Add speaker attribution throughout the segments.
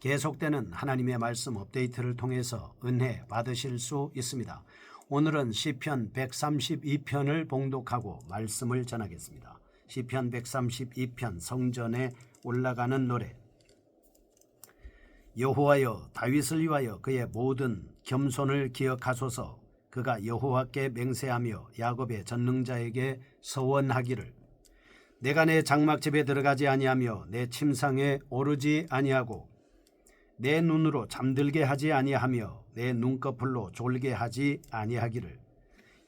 Speaker 1: 계속되는 하나님의 말씀 업데이트를 통해서 은혜 받으실 수 있습니다. 오늘은 시편 132편을 봉독하고 말씀을 전하겠습니다. 시편 132편 성전에 올라가는 노래 여호와여 다윗을 위하여 그의 모든 겸손을 기억하소서 그가 여호와께 맹세하며 야곱의 전능자에게 서원하기를 내가 내 장막집에 들어가지 아니하며 내 침상에 오르지 아니하고 내 눈으로 잠들게 하지 아니하며 내 눈꺼풀로 졸게 하지 아니하기를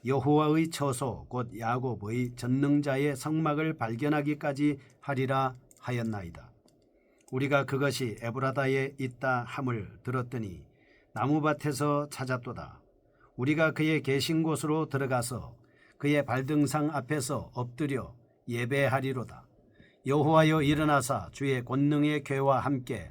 Speaker 1: 여호와의 처소 곧 야곱의 전능자의 성막을 발견하기까지 하리라 하였나이다. 우리가 그것이 에브라다에 있다 함을 들었더니 나무밭에서 찾았도다. 우리가 그의 계신 곳으로 들어가서 그의 발등상 앞에서 엎드려 예배하리로다. 여호와여 일어나사 주의 권능의 괴와 함께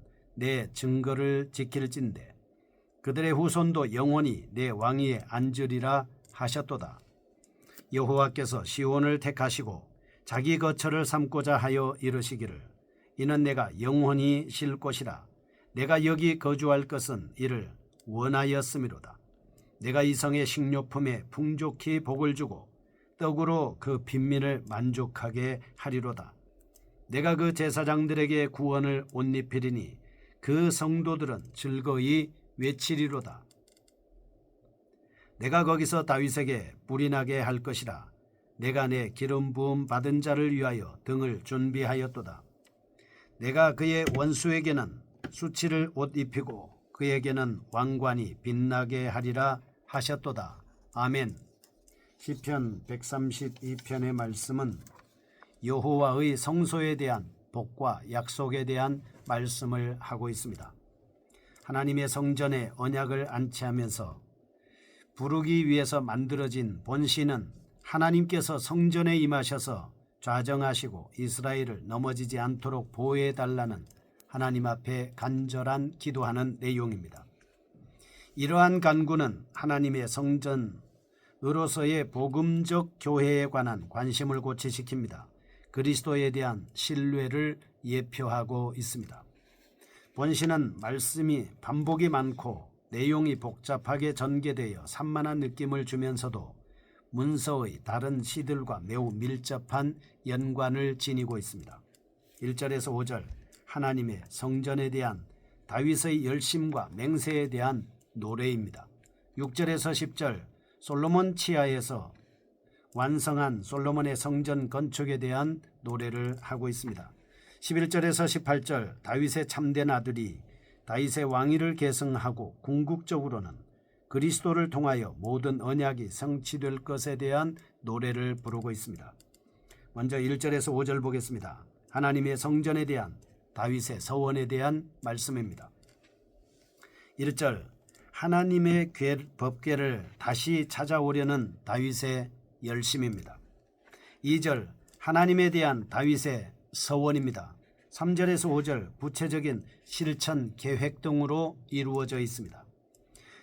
Speaker 1: 내 증거를 지킬진대 그들의 후손도 영원히 내 왕위에 앉으리라 하셨도다. 여호와께서 시온을 택하시고 자기 거처를 삼고자 하여 이르시기를 이는 내가 영원히 쉴 곳이라 내가 여기 거주할 것은 이를 원하였음이로다. 내가 이 성의 식료품에 풍족히 복을 주고 떡으로 그 빈민을 만족하게 하리로다. 내가 그 제사장들에게 구원을 옷 입히리니 그 성도들은 즐거이 외치리로다. 내가 거기서 다윗에게 불이 나게 할 것이라. 내가 내 기름 부음 받은 자를 위하여 등을 준비하였도다. 내가 그의 원수에게는 수치를 옷 입히고 그에게는 왕관이 빛나게 하리라 하셨도다. 아멘. 시편 132편의 말씀은 여호와의 성소에 대한 복과 약속에 대한 말씀을 하고 있습니다. 하나님의 성전에 언약을 안치하면서 부르기 위해서 만들어진 본신은 하나님께서 성전에 임하셔서 좌정하시고 이스라엘을 넘어지지 않도록 보호해 달라는 하나님 앞에 간절한 기도하는 내용입니다. 이러한 간구는 하나님의 성전으로서의 복음적 교회에 관한 관심을 고취시킵니다. 그리스도에 대한 신뢰를 예표하고 있습니다. 본신은 말씀이 반복이 많고 내용이 복잡하게 전개되어 산만한 느낌을 주면서도 문서의 다른 시들과 매우 밀접한 연관을 지니고 있습니다. 1절에서 5절 하나님의 성전에 대한 다윗의 열심과 맹세에 대한 노래입니다. 6절에서 10절 솔로몬 치하에서 완성한 솔로몬의 성전 건축에 대한 노래를 하고 있습니다. 11절에서 18절 다윗의 참된 아들이 다윗의 왕위를 계승하고 궁극적으로는 그리스도를 통하여 모든 언약이 성취될 것에 대한 노래를 부르고 있습니다. 먼저 1절에서 5절 보겠습니다. 하나님의 성전에 대한 다윗의 서원에 대한 말씀입니다. 1절 하나님의 법궤를 다시 찾아오려는 다윗의 열심입니다. 2절 하나님에 대한 다윗의 서원입니다. 3절에서 5절 구체적인 실천 계획 등으로 이루어져 있습니다.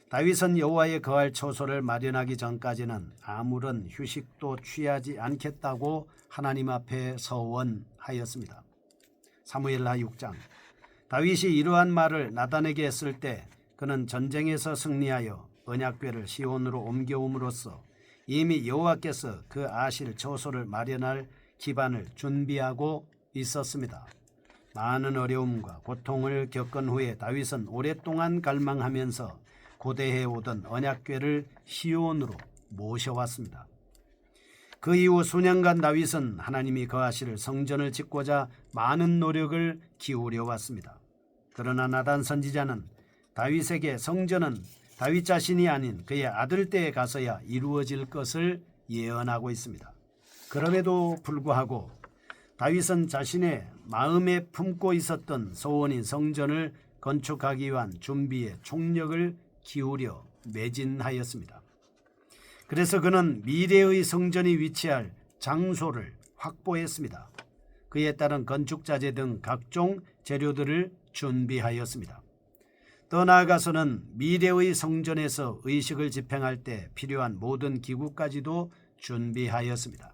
Speaker 1: 다윗은 여호와의 거할 처소를 마련하기 전까지는 아무런 휴식도 취하지 않겠다고 하나님 앞에 서원하였습니다. 사무엘하 6장 다윗이 이러한 말을 나단에게 했을 때 그는 전쟁에서 승리하여 언약궤를 시온으로 옮겨옴으로써 이미 여호와께서 그 아실 처소를 마련할 기반을 준비하고 있었습니다. 많은 어려움과 고통을 겪은 후에 다윗은 오랫동안 갈망하면서 고대해 오던 언약궤를 시온으로 모셔왔습니다. 그 이후 수년간 다윗은 하나님이 거하실 성전을 짓고자 많은 노력을 기울여 왔습니다. 그러나 나단 선지자는 다윗에게 성전은 다윗 자신이 아닌 그의 아들 때에 가서야 이루어질 것을 예언하고 있습니다. 그럼에도 불구하고 다윗은 자신의 마음에 품고 있었던 소원인 성전을 건축하기 위한 준비에 총력을 기울여 매진하였습니다. 그래서 그는 미래의 성전이 위치할 장소를 확보했습니다. 그에 따른 건축자재 등 각종 재료들을 준비하였습니다. 더 나아가서는 미래의 성전에서 의식을 집행할 때 필요한 모든 기구까지도 준비하였습니다.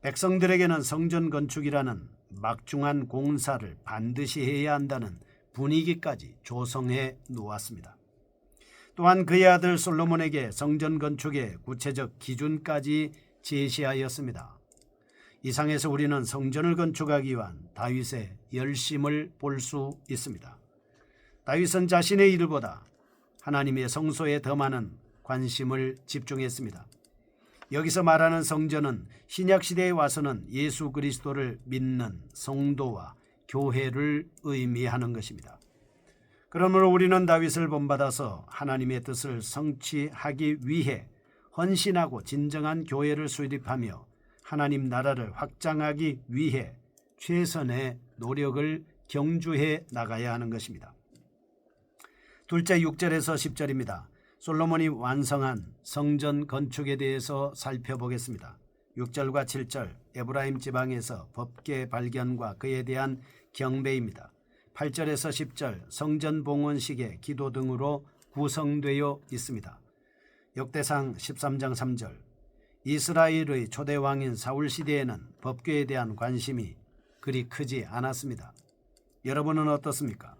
Speaker 1: 백성들에게는 성전 건축이라는 막중한 공사를 반드시 해야 한다는 분위기까지 조성해 놓았습니다. 또한 그의 아들 솔로몬에게 성전 건축의 구체적 기준까지 제시하였습니다. 이상에서 우리는 성전을 건축하기 위한 다윗의 열심을 볼 수 있습니다. 다윗은 자신의 일보다 하나님의 성소에 더 많은 관심을 집중했습니다. 여기서 말하는 성전은 신약 시대에 와서는 예수 그리스도를 믿는 성도와 교회를 의미하는 것입니다. 그러므로 우리는 다윗을 본받아서 하나님의 뜻을 성취하기 위해 헌신하고 진정한 교회를 수립하며 하나님 나라를 확장하기 위해 최선의 노력을 경주해 나가야 하는 것입니다. 둘째 6절에서 10절입니다. 솔로몬이 완성한 성전 건축에 대해서 살펴보겠습니다. 6절과 7절 에브라임 지방에서 법계 발견과 그에 대한 경배입니다. 8절에서 10절 성전 봉헌식의 기도 등으로 구성되어 있습니다. 역대상 13장 3절 이스라엘의 초대 왕인 사울 시대에는 법궤에 대한 관심이 그리 크지 않았습니다. 여러분은 어떻습니까?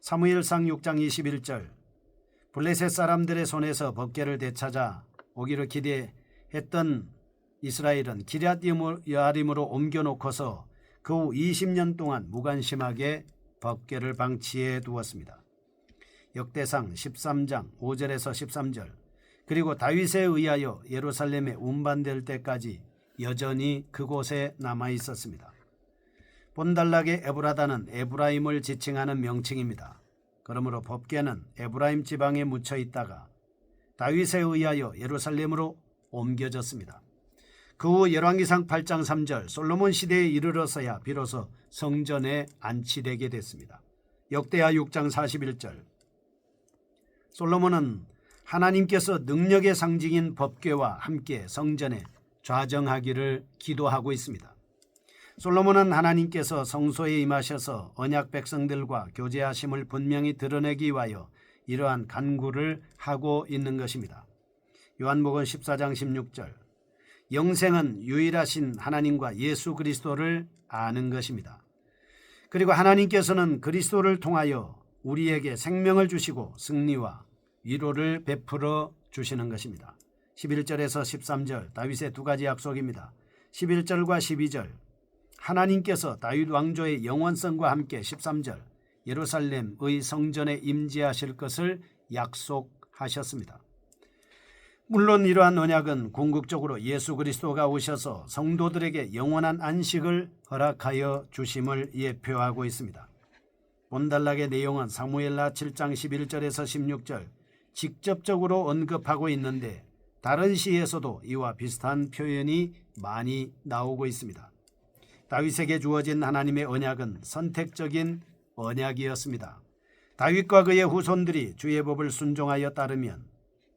Speaker 1: 사무엘상 6장 21절 블레셋 사람들의 손에서 법궤를 되찾아 오기를 기대했던 이스라엘은 기럇 여아림으로 옮겨놓고서 그 후 20년 동안 무관심하게 법궤를 방치해 두었습니다. 역대상 13장 5절에서 13절 그리고 다윗에 의하여 예루살렘에 운반될 때까지 여전히 그곳에 남아 있었습니다. 본달락의 에브라다는 에브라임을 지칭하는 명칭입니다. 그러므로 법궤는 에브라임 지방에 묻혀 있다가 다윗에 의하여 예루살렘으로 옮겨졌습니다. 그 후 열왕기상 8장 3절 솔로몬 시대에 이르러서야 비로소 성전에 안치되게 됐습니다. 역대하 6장 41절 솔로몬은 하나님께서 능력의 상징인 법궤와 함께 성전에 좌정하기를 기도하고 있습니다. 솔로몬은 하나님께서 성소에 임하셔서 언약 백성들과 교제하심을 분명히 드러내기 위하여 이러한 간구를 하고 있는 것입니다. 요한복음 14장 16절 영생은 유일하신 하나님과 예수 그리스도를 아는 것입니다. 그리고 하나님께서는 그리스도를 통하여 우리에게 생명을 주시고 승리와 위로를 베풀어 주시는 것입니다. 11절에서 13절 다윗의 두 가지 약속입니다. 11절과 12절 하나님께서 다윗 왕조의 영원성과 함께 13절 예루살렘의 성전에 임재하실 것을 약속하셨습니다. 물론 이러한 언약은 궁극적으로 예수 그리스도가 오셔서 성도들에게 영원한 안식을 허락하여 주심을 예표하고 있습니다. 본달락의 내용은 사무엘라 7장 11절에서 16절 직접적으로 언급하고 있는데 다른 시에서도 이와 비슷한 표현이 많이 나오고 있습니다. 다윗에게 주어진 하나님의 언약은 선택적인 언약이었습니다. 다윗과 그의 후손들이 주의 법을 순종하여 따르면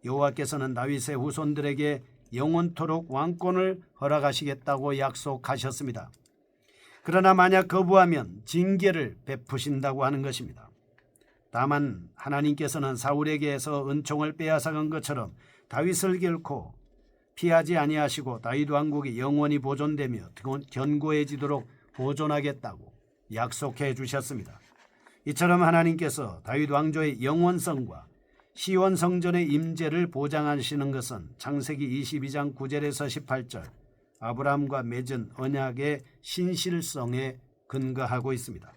Speaker 1: 여호와께서는 다윗의 후손들에게 영원토록 왕권을 허락하시겠다고 약속하셨습니다. 그러나 만약 거부하면 징계를 베푸신다고 하는 것입니다. 다만 하나님께서는 사울에게서 은총을 빼앗아간 것처럼 다윗을 결코 피하지 아니하시고 다윗 왕국이 영원히 보존되며 견고해지도록 보존하겠다고 약속해 주셨습니다. 이처럼 하나님께서 다윗 왕조의 영원성과 시원 성전의 임재를 보장하시는 것은 창세기 22장 9절에서 18절 아브라함과 맺은 언약의 신실성에 근거하고 있습니다.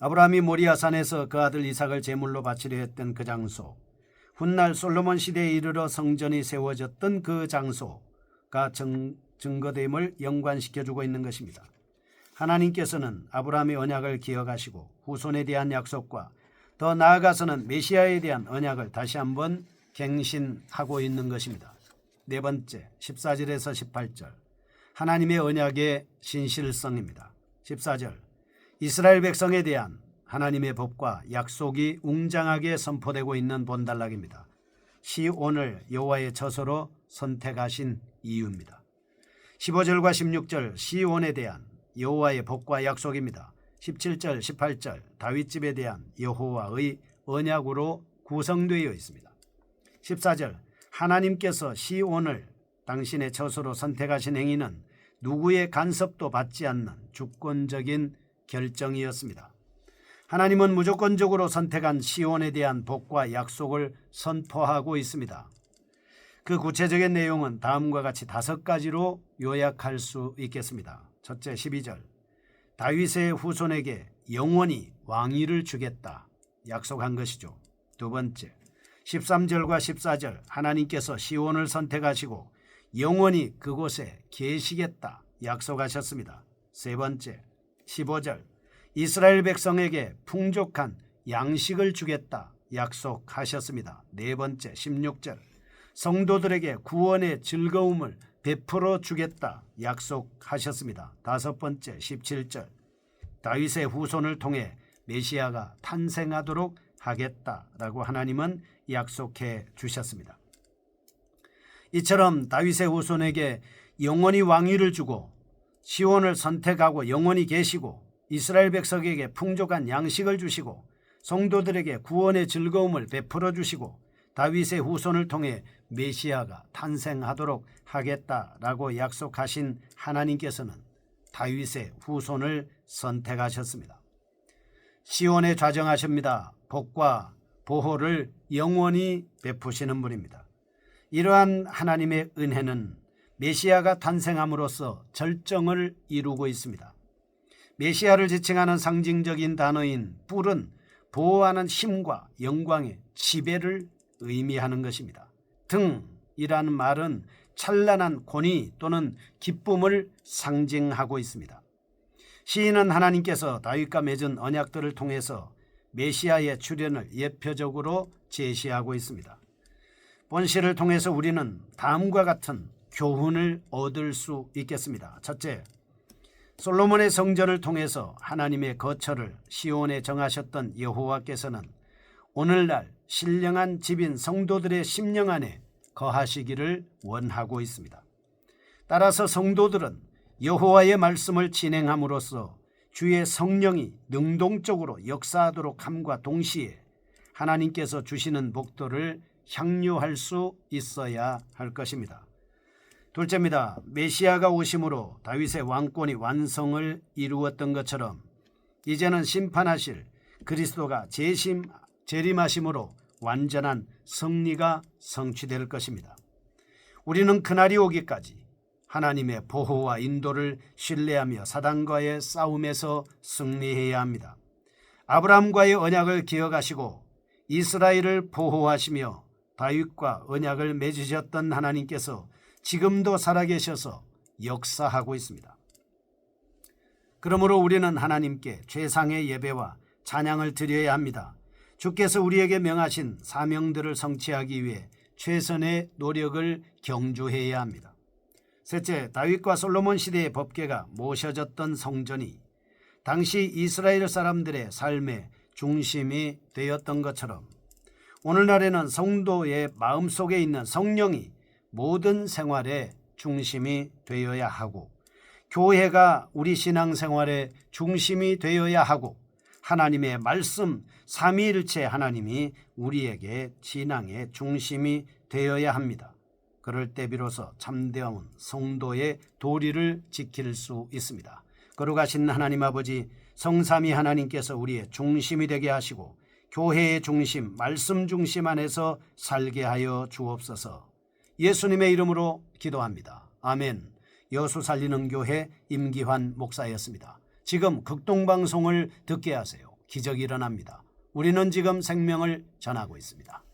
Speaker 1: 아브라함이 모리아산에서 그 아들 이삭을 제물로 바치려 했던 그 장소, 훗날 솔로몬 시대에 이르러 성전이 세워졌던 그 장소, 언약과 증, 증거됨을 연관시켜주고 있는 것입니다. 하나님께서는 아브라함의 언약을 기억하시고 후손에 대한 약속과 더 나아가서는 메시아에 대한 언약을 다시 한번 갱신하고 있는 것입니다. 네 번째, 14절에서 18절. 하나님의 언약의 신실성입니다. 14절. 이스라엘 백성에 대한 하나님의 법과 약속이 웅장하게 선포되고 있는 본단락입니다. 시온을 여호와의 처소로 선택하신 이유입니다. 15절과 16절 시온에 대한 여호와의 복과 약속입니다. 17절, 18절 다윗 집에 대한 여호와의 언약으로 구성되어 있습니다. 14절 하나님께서 시온을 당신의 처소로 선택하신 행위는 누구의 간섭도 받지 않는 주권적인 결정이었습니다. 하나님은 무조건적으로 선택한 시온에 대한 복과 약속을 선포하고 있습니다. 그 구체적인 내용은 다음과 같이 다섯 가지로 요약할 수 있겠습니다. 첫째 12절 다윗의 후손에게 영원히 왕위를 주겠다 약속한 것이죠. 두 번째 13절과 14절 하나님께서 시온을 선택하시고 영원히 그곳에 계시겠다 약속하셨습니다. 세 번째 15절 이스라엘 백성에게 풍족한 양식을 주겠다 약속하셨습니다. 네 번째 16절 성도들에게 구원의 즐거움을 베풀어 주겠다 약속하셨습니다. 다섯 번째 17절 다윗의 후손을 통해 메시아가 탄생하도록 하겠다라고 하나님은 약속해 주셨습니다. 이처럼 다윗의 후손에게 영원히 왕위를 주고 시온을 선택하고 영원히 계시고 이스라엘 백성에게 풍족한 양식을 주시고 성도들에게 구원의 즐거움을 베풀어 주시고 다윗의 후손을 통해 메시아가 탄생하도록 하겠다라고 약속하신 하나님께서는 다윗의 후손을 선택하셨습니다. 시온에 좌정하십니다. 복과 보호를 영원히 베푸시는 분입니다. 이러한 하나님의 은혜는 메시아가 탄생함으로써 절정을 이루고 있습니다. 메시아를 지칭하는 상징적인 단어인 뿔은 보호하는 힘과 영광의 지배를 의미하는 것입니다. 등이라는 말은 찬란한 권위 또는 기쁨을 상징하고 있습니다. 시인은 하나님께서 다윗과 맺은 언약들을 통해서 메시아의 출현을 예표적으로 제시하고 있습니다. 본시를 통해서 우리는 다음과 같은 교훈을 얻을 수 있겠습니다. 첫째, 솔로몬의 성전을 통해서 하나님의 거처를 시온에 정하셨던 여호와께서는 오늘날 신령한 집인 성도들의 심령 안에 거하시기를 원하고 있습니다. 따라서 성도들은 여호와의 말씀을 진행함으로써 주의 성령이 능동적으로 역사하도록 함과 동시에 하나님께서 주시는 복도를 향유할 수 있어야 할 것입니다. 둘째입니다. 메시아가 오심으로 다윗의 왕권이 완성을 이루었던 것처럼 이제는 심판하실 그리스도가 재심 재림하심으로 완전한 승리가 성취될 것입니다. 우리는 그날이 오기까지 하나님의 보호와 인도를 신뢰하며 사단과의 싸움에서 승리해야 합니다. 아브라함과의 언약을 기억하시고 이스라엘을 보호하시며 다윗과 언약을 맺으셨던 하나님께서 지금도 살아계셔서 역사하고 있습니다. 그러므로 우리는 하나님께 최상의 예배와 찬양을 드려야 합니다. 주께서 우리에게 명하신 사명들을 성취하기 위해 최선의 노력을 경주해야 합니다. 셋째, 다윗과 솔로몬 시대의 법계가 모셔졌던 성전이 당시 이스라엘 사람들의 삶의 중심이 되었던 것처럼 오늘날에는 성도의 마음속에 있는 성령이 모든 생활의 중심이 되어야 하고 교회가 우리 신앙생활의 중심이 되어야 하고 하나님의 말씀 삼위일체 하나님이 우리에게 신앙의 중심이 되어야 합니다. 그럴 때 비로소 참되온 성도의 도리를 지킬 수 있습니다. 거룩하신 하나님 아버지 성삼위 하나님께서 우리의 중심이 되게 하시고 교회의 중심, 말씀 중심 안에서 살게 하여 주옵소서. 예수님의 이름으로 기도합니다. 아멘. 여수 살리는 교회 임기환 목사였습니다. 지금 극동방송을 듣게 하세요. 기적이 일어납니다. 우리는 지금 생명을 전하고 있습니다.